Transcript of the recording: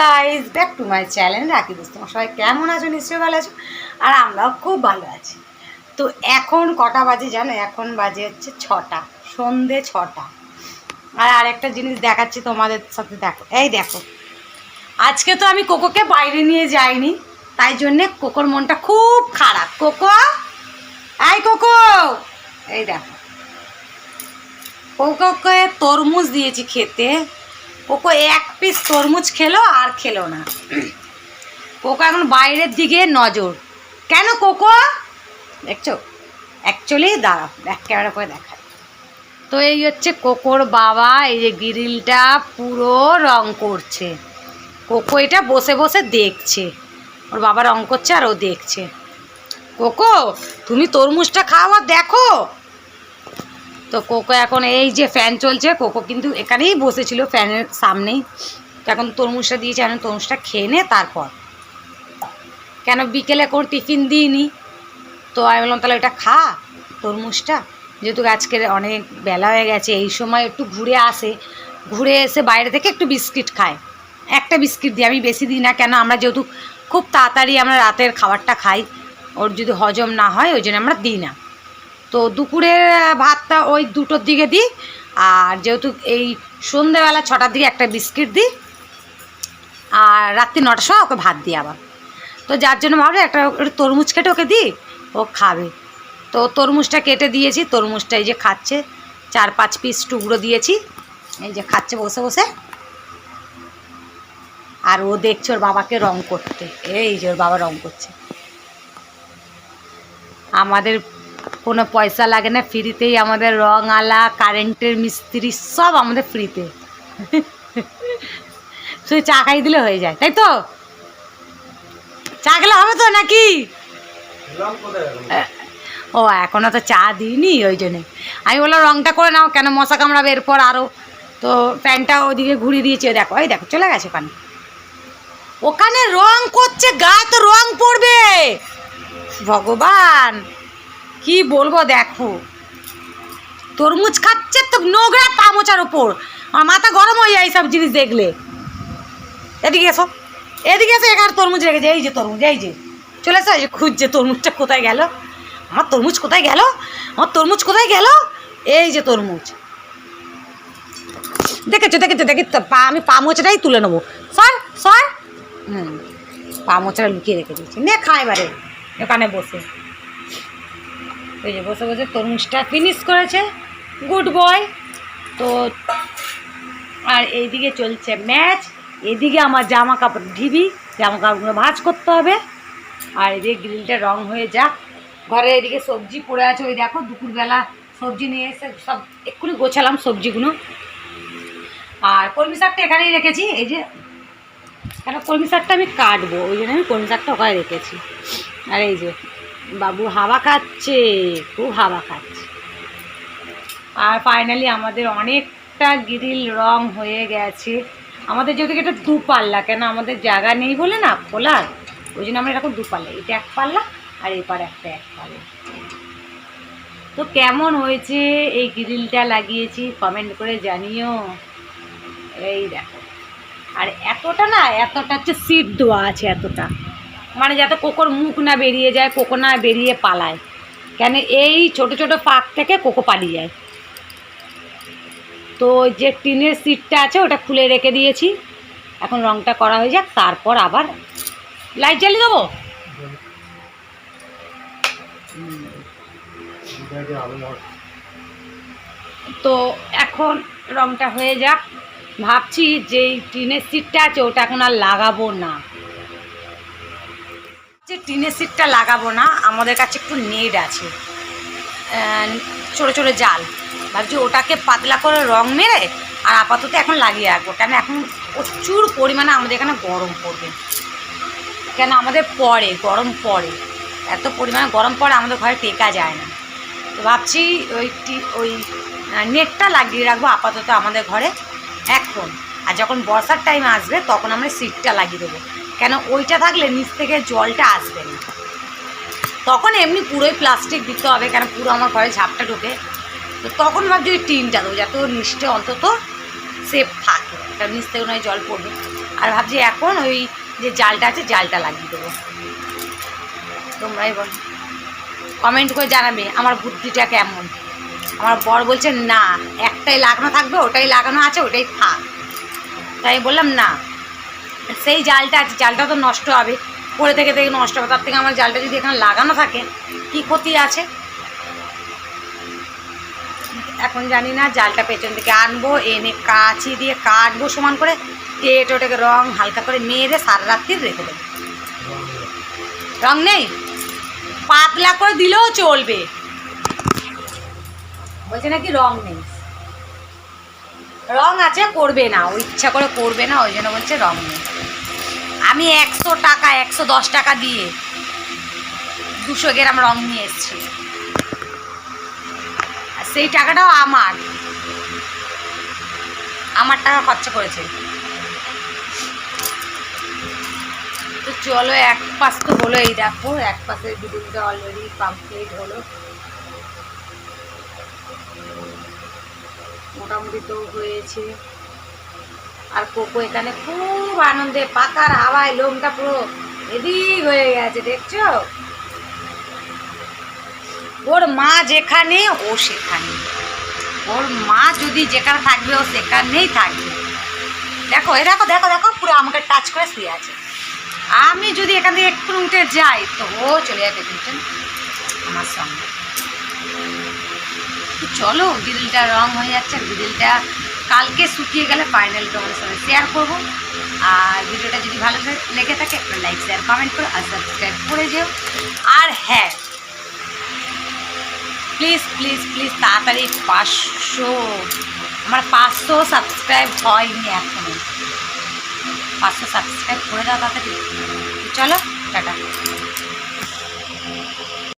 Guys back to my channel রাখি দোস্ত। তোমার সবাই কেমন আছো? নিশ্চয়ই ভালো আছো? আর আমরাও খুব ভালো আছি। তো এখন কটা বাজে জানো? এখন বাজে হচ্ছে ছটা, সন্ধে ছটা। আর আরেকটা জিনিস দেখাচ্ছি তোমাদের সাথে, দেখো। এই দেখো, আজকে তো আমি কোকোকে বাইরে নিয়ে যাইনি, তাই জন্যে কোকোর মনটা খুব খারাপ। কোকো? এই কোকো! এই দেখো। কোকোকে তরমুজ দিয়েছি খেতে। কোকো এক পিস তরমুজ খেলো আর খেলো না। কোকো এখন বাইরের দিকে নজর। কেন কোকো দেখছ? অ্যাকচুয়ালি দাঁড়াও ব্যাক ক্যামেরা করে দেখায় তো এই হচ্ছে কোকোর বাবা, এই যে গ্রিলটা পুরো রং করছে। কোকো এটা বসে বসে দেখছে। ওর বাবা রং করছে আর ও দেখছে। কোকো, তুমি তরমুজটা খাও আর দেখো। তো কোকো এখন এই যে ফ্যান চলছে, কোকো কিন্তু এখানেই বসেছিল ফ্যানের সামনেই। তো এখন তরমুজটা দিয়েছে, এখন তরমুজটা খেয়ে নে তারপর। কেন বিকেলে কোনো টিফিন দিইনি? তো আমি বললাম, তাহলে ওটা খা তরমুজটা। যেহেতু আজকের অনেক বেলা হয়ে গেছে, এই সময় একটু ঘুরে আসে। ঘুরে এসে বাইরে থেকে একটু বিস্কিট খায়। একটা বিস্কিট দিই আমি বেশি দিই না, কেন আমরা যেহেতু খুব তাড়াতাড়ি আমরা রাতের খাবারটা খাই। ওর যদি হজম না হয়, ওই জন্য আমরা দিই না। তো দুপুরের ভাতটা ওই দুটোর দিকে দিই, আর যেহেতু এই সন্ধেবেলা ছটার দিকে একটা বিস্কিট দিই, আর রাত্রি নটার সময় ওকে ভাত দিই আবার। তো যার জন্য ভাবলে একটা তরমুজ কেটে ওকে দিই, ও খাবে। তো তরমুজটা কেটে দিয়েছি, তরমুজটা এই যে খাচ্ছে, চার পাঁচ পিস টুকরো দিয়েছি, এই যে খাচ্ছে বসে বসে। আর ও দেখছে ওর বাবাকে রং করতে, এই যে ওর বাবা রং করছে। আমাদের কোনো পয়সা লাগে না ফ্রিতেই আমাদের রং আলা কারেন্টের মিস্ত্রি সব আমাদের ফ্রিতে শুধু চা খাই দিলে হয়ে যায়, তাই তো? চা খেলে হবে তো নাকি? ও এখনও তো চা দিইনি, ওই জন্যে। আমি বললাম, রংটা করে নাও, কেন মশা কামড়াবে এরপর আরও তো প্যান্টটা ওদিকে ঘুরিয়ে দিয়েছে দেখো, এই দেখো, চলে গেছে ওখানে। ওখানে রং করছে, গা তো রং পড়বে। ভগবান! কি বলব দেখো? তরমুজ খাচ্ছে তো নোংরা তামোচার ওপর আমার মাথা গরম হয়ে যায় এইসব জিনিস দেখলে। এদিকে এসো। এদিকে এসো, এখানে তরমুজ রেখেছে। এই যে তরমুজ, এই যে। চলে এসো যে খুঁজছে তরমুজটা কোথায় গেল? আমার তরমুজ কোথায় গেল? আমার তরমুজ কোথায় গেল? এই যে তরমুজ। দেখেছ দেখেছ দেখি পা, আমি পা মোচাটাই তুলে নেব। সর সর। হুম, পা মোচাটা লুকিয়ে রেখে দিয়েছি। নে খা এবারে, ওখানে বসে। এই যে বসে বসে তরমুজটা ফিনিশ করেছে। গুড বয় তো আর এইদিকে চলছে ম্যাচ এদিকে আমার জামা কাপড় ঢিবি জামা কাপড়গুলো ভাজ করতে হবে। আর এদিকে গ্রিলটা রং হয়ে যাক। ঘরে এদিকে সবজি পড়ে আছে। ওই দেখো, দুপুরবেলা সবজি নিয়ে এসে সব এক্ষুনি গোছালাম সবজিগুলো। আর কলমি শাকটা এখানেই রেখেছি। এই যে, কেন কলমি শাকটা আমি কাটবো? ওই জন্য আমি কলমি শাকটা ওখানে রেখেছি। আর এই যে বাবু হাওয়া খাচ্ছে, খুব হাওয়া খাচ্ছে। আর ফাইনালি আমাদের অনেকটা গ্রিল রং হয়ে গেছে। আমাদের যেহেতু এটা দুপাল্লা, কেন আমাদের জায়গা নেই বলে না খোলার ওই জন্য আমরা এরকম দুপাল্লা, এটা এক পাল্লা আর এপার একটা এক পাল্লা। তো কেমন হয়েছে এই গ্রিলটা লাগিয়েছি কমেন্ট করে জানিও। এই দেখো। আর এতটা না, এতটা হচ্ছে সিট দেওয়া আছে, এতটা। মানে যাতে কোকোর মুখ না বেরিয়ে যায়, কোকো না বেরিয়ে পালায়। কেন এই ছোট ছোট পাক থেকে কোকো পালিয়ে যায়। তো যে টিনের সিটটা আছে, ওটা খুলে রেখে দিয়েছি। এখন রংটা করা হয়ে যাক, তারপর আবার লাইট জ্বালিয়ে দেবো? তো এখন রংটা হয়ে যাক। ভাবছি যে টিনের সিটটা আছে, ওটা এখন আর লাগাবো না। যে টিনের সিটটা লাগাবো না, আমাদের কাছে একটু নেট আছে। ছোটো ছোটো জাল। ভাবছি ওটাকে পাতলা করে রং মেরে আর আপাতত এখন লাগিয়ে রাখব। কেন এখন প্রচুর পরিমাণে আমাদের এখানে গরম পড়বে। কেন আমাদের পড়ে, গরম পড়ে। এত পরিমাণে গরম পড়ে আমাদের ঘরে টেকা যায় না। তো ভাবছি ওই ওই নেটটা লাগিয়ে রাখব আপাতত আমাদের ঘরে। এখন আর যখন বর্ষার টাইম আসবে, তখন আমরা সিটটা লাগিয়ে দেবো। কেন? ওইটা থাকলে নিচ থেকে জলটা আসবে না। তখন এমনি পুরোই প্লাস্টিক দিতে হবে, কেন? পুরো আমার ঘরে ঝাপটা ঢোকে। তো তখন ভাবছি ওই টিনটা দেবো, যাতে ওর নিচটা অন্তত সেফ থাকে। কারণ নিচ থেকে নয় জল পড়বে। আর ভাবছি এখন ওই যে জালটা আছে, জালটা লাগিয়ে দেবো। তোমরাই বল। কমেন্ট করে জানাবে, আমার বুদ্ধিটা কেমন? আমার বর বলছে, না, একটাই লাগানো থাকবে, ওটাই লাগানো আছে, ওটাই থাক। তাই বললাম, না, সেই জালটা আছে, জালটা তো নষ্ট হবে। পরে থেকে থেকে নষ্ট হবে, তার থেকে আমার জালটা যদি এখানে লাগানো থাকে, কি ক্ষতি আছে? এখন জানি না, জালটা পেছন থেকে আনব, এনে কাচি দিয়ে কাটবো সমান করে টেট ওটাকে রং হালকা করে মেরে সারা রাত্রি রেখে দেবো। রং নেই? পাতলা করে দিলেও চলবে। বলছে নাকি রং নেই? রং আছে, করবে না। ও ইচ্ছা করে করবে না, ওই জন্য বলছে রং নেই। আমি একশো টাকা, একশো দশ টাকা দিয়ে দুশো গ্রাম রং নিয়ে এসেছি। আর সেই টাকাটাও আমার। আমার টাকা খরচা করেছে। তো চলো, এক পাশ তো হলো এই দেখো, এক পাশের বিল্ডিংটা অলরেডি কমপ্লিট হলো। মোটামুটি তো হয়েছে। আর কোকো এখানে খুব আনন্দে পাকার হাওয়ায় লোমটা পুরো এদিক হয়ে গেছে, দেখছ? ওর মা যেখানে, ও সেখানে। ওর মা যদি যেখানে থাকবে, ও সেখানেই থাকবে। দেখো, এ দেখো দেখো দেখো, পুরো আমাকে টাচ করে শুয়ে আছে। আমি যদি এখান থেকে একটু উঠে যাই, তো ও চলে যাবে বুঝছেন আমার সঙ্গে। তো চলো ডিটেলটা রং হয়ে যাচ্ছে আর ডিটেলটা কালকে শুকিয়ে গেলে ফাইনাল তোমাদের সঙ্গে শেয়ার করব। আর ভিডিওটা যদি ভালো লেগে থাকে, একটা লাইক শেয়ার কমেন্ট করো আর সাবস্ক্রাইব করে যেও। আর হ্যাঁ প্লিজ প্লিজ প্লিজ তাড়াতাড়ি পাঁচশো, আমার পাঁচশো সাবস্ক্রাইব হয়নি এখনও। পাঁচশো সাবস্ক্রাইব করে দাও তাড়াতাড়ি। চলো, টাটা।